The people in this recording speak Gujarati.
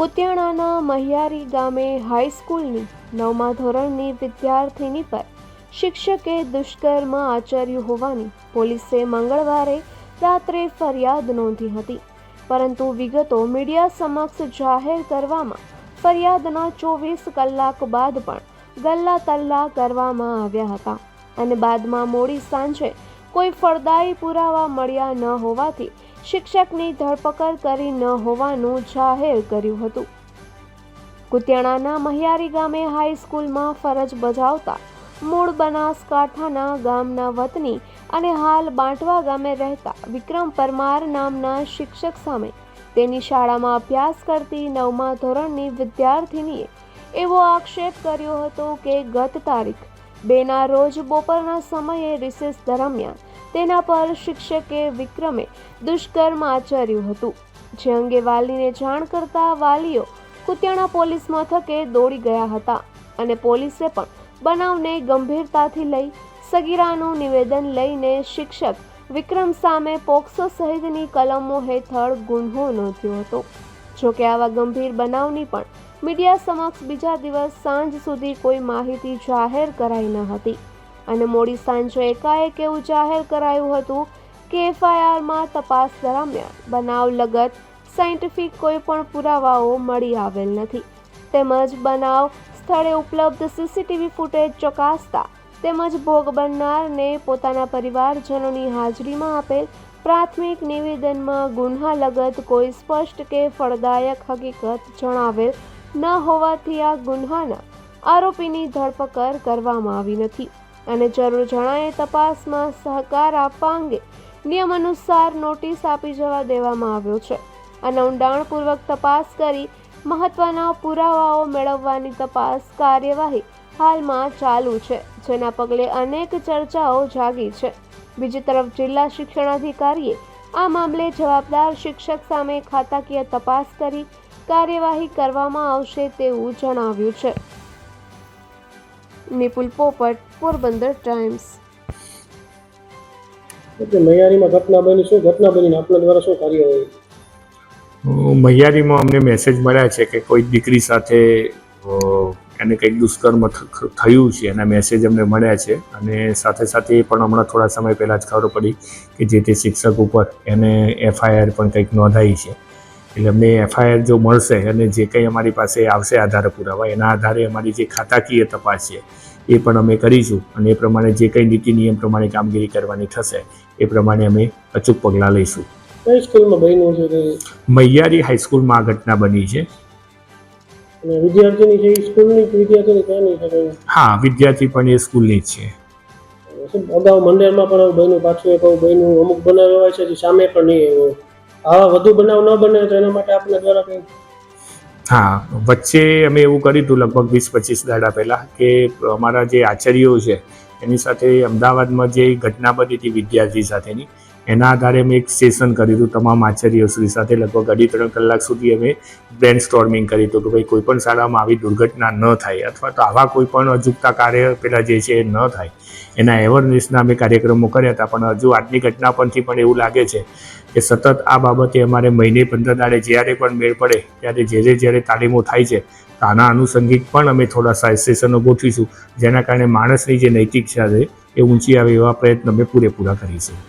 કુતિયાણાના મહિયારી ગામે હાઈસ્કૂલની નવમા ધોરણની વિદ્યાર્થીની પર શિક્ષકે દુષ્કર્મ આચર્યું હોવાની પોલીસે મંગળવારે રાત્રે ફરિયાદ નોંધી હતી. પરંતુ વિગતો મીડિયા સમક્ષ જાહેર કરવામાં ફરિયાદના ચોવીસ કલાક બાદ પણ ગલ્લા તલ્લા કરવામાં આવ્યા હતા અને બાદમાં મોડી સાંજે કોઈ ફળદાયી પુરાવા મળ્યા ન હોવાથી શિક્ષકની ધરપકડ કરી ન હોવાનું જાહેર કર્યું હતું. કુતિયાણાના મહિયારી ગામે હાઈસ્કૂલમાં ફરજ બજાવતા મૂળ બનાસકાંઠાના ગામના વતની અને હાલ બાંટવા ગામે રહેતા વિક્રમ પરમાર નામના શિક્ષક સામે તેની શાળામાં અભ્યાસ કરતી નવમા ધોરણની વિદ્યાર્થિનીએ એવો આક્ષેપ કર્યો હતો કે ગત તારીખ બેના રોજ બપોરના સમયે રિસેસ દરમિયાન તેના પર શિક્ષકે વિક્રમે દુષ્કર્મ આચર્યું હતું. જે અંગે વાલીને જાણ કરતા વાલીઓ કુતિયાણા પોલીસ મથકે દોડી ગયા હતા અને પોલીસે પણ બનાવને ગંભીરતાથી લઈ સગીરાનું નિવેદન લઈને શિક્ષક વિક્રમ સામે પોક્સો સહિતની કલમો હેઠળ ગુન્હો નોંધ્યો હતો. જોકે આવા ગંભીર બનાવની પણ મીડિયા સમક્ષ બીજા દિવસ સાંજ સુધી કોઈ માહિતી જાહેર કરાઈ ન હતી. અને મોડી સાંજે એકાએક એવું જાહેર કરાયું હતું કે એફઆઈઆરમાં તપાસ દરમિયાન બનાવ લગત, સાયન્ટિફિક કોઈ પણ પુરાવાઓ મળી આવેલ નથી. તેમજ બનાવ સ્થળે ઉપલબ્ધ સીસીટીવી ફૂટેજ ચકાસતા તેમજ ભોગ બનનારને પોતાના પરિવારજનોની હાજરીમાં આપેલ પ્રાથમિક નિવેદનમાં ગુન્હા લગત કોઈ સ્પષ્ટ કે ફળદાયક હકીકત જણાવેલ ન હોવાથી આ ગુન્હાના આરોપીની ધરપકડ કરવામાં આવી નથી અને જરૂર જણાયે તપાસમાં સહકાર આપવા અંગે નિયમ અનુસાર નોટિસ આપી જવા દેવામાં આવ્યો છે. અને ઊંડાણપૂર્વક તપાસ કરી મહત્વના પુરાવાઓ મેળવવાની તપાસ કાર્યવાહી હાલમાં ચાલુ છે, જેના પગલે અનેક ચર્ચાઓ જાગી છે. બીજી તરફ જિલ્લા શિક્ષણાધિકારીએ આ મામલે જવાબદાર શિક્ષક સામે ખાતાકીય તપાસ કરી કાર્યવાહી કરવામાં આવશે તેવું જણાવ્યું છે. નિપુલ પોપટ પોરબંદર ટાઈમ્સ. એટલે મૈયારીમાં ઘટના બની શું ઘટના બનીને આપણા દ્વારા શું કાર્યવાહી? મહિયારીમાં અમને મેસેજ મળ્યા છે કે કોઈ દીકરી સાથે એને કંઈક દુષ્કર્મ થયું છે એના મેસેજ અમને મળ્યા છે અને સાથે સાથે એ પણ હમણાં થોડા સમય પહેલાં જ ખબર પડી કે જે તે શિક્ષક ઉપર એને એફઆઈઆર પણ કંઈક નોંધાઈ છે. એટલે અમને એફઆઈઆર જો મળશે અને જે કંઈ અમારી પાસે આવશે આધાર પુરાવા એના આધારે અમારી જે ખાતાકીય તપાસ છે એ પણ અમે કરીશું અને એ પ્રમાણે જે કંઈ નીતિ નિયમ પ્રમાણે કામગીરી કરવાની થશે એ પ્રમાણે અમે અચૂક પગલાં લઈશું. મૈયારી હાઈસ્કૂલમાં આ ઘટના બની છે? હા વિદ્યાર્થી પણ એ સ્કૂલની જ છે. અગાઉ મંડળમાં પણ બન્યું પાછું એક બન્યું અમુક બનાવ્યો હોય છે સામે પણ નહીં આવા વધુ બનાવ ન બને તો એના માટે આપણા દ્વારા કંઈ હા, વચ્ચે અમે એવું કર્યું હતું લગભગ વીસ પચીસ દાડા પહેલાં કે અમારા જે આચાર્યો છે, એની સાથે અમદાવાદમાં જે ઘટના બની હતી વિદ્યાર્થી સાથેની એના આધારે અમે એક સેશન કર્યું હતું તમામ આચાર્યશ્રી સાથે લગભગ અઢી ત્રણ કલાક સુધી અમે બ્રેન સ્ટોર્મિંગ કર્યું હતું કે ભાઈ કોઈ પણ શાળામાં આવી દુર્ઘટના ન થાય અથવા તો આવા કોઈ પણ અજુગતા કાર્ય પેલા જે છે એ ન થાય. એના એવરનેસના અમે કાર્યક્રમો કર્યા હતા, પણ હજુ આજની ઘટના પરથી પણ એવું લાગે છે કે સતત આ બાબતે અમારે મહિને પંદર દાડે જ્યારે પણ મેળ પડે, ત્યારે જે જ્યારે તાલીમો થાય છે, તો આના આનુષંગિક પણ અમે થોડા સેશનો ગોઠવીશું, જેના કારણે માણસની જે નૈતિકતા છે એ ઊંચી આવે એવા પ્રયત્ન અમે પૂરેપૂરા કરીશું.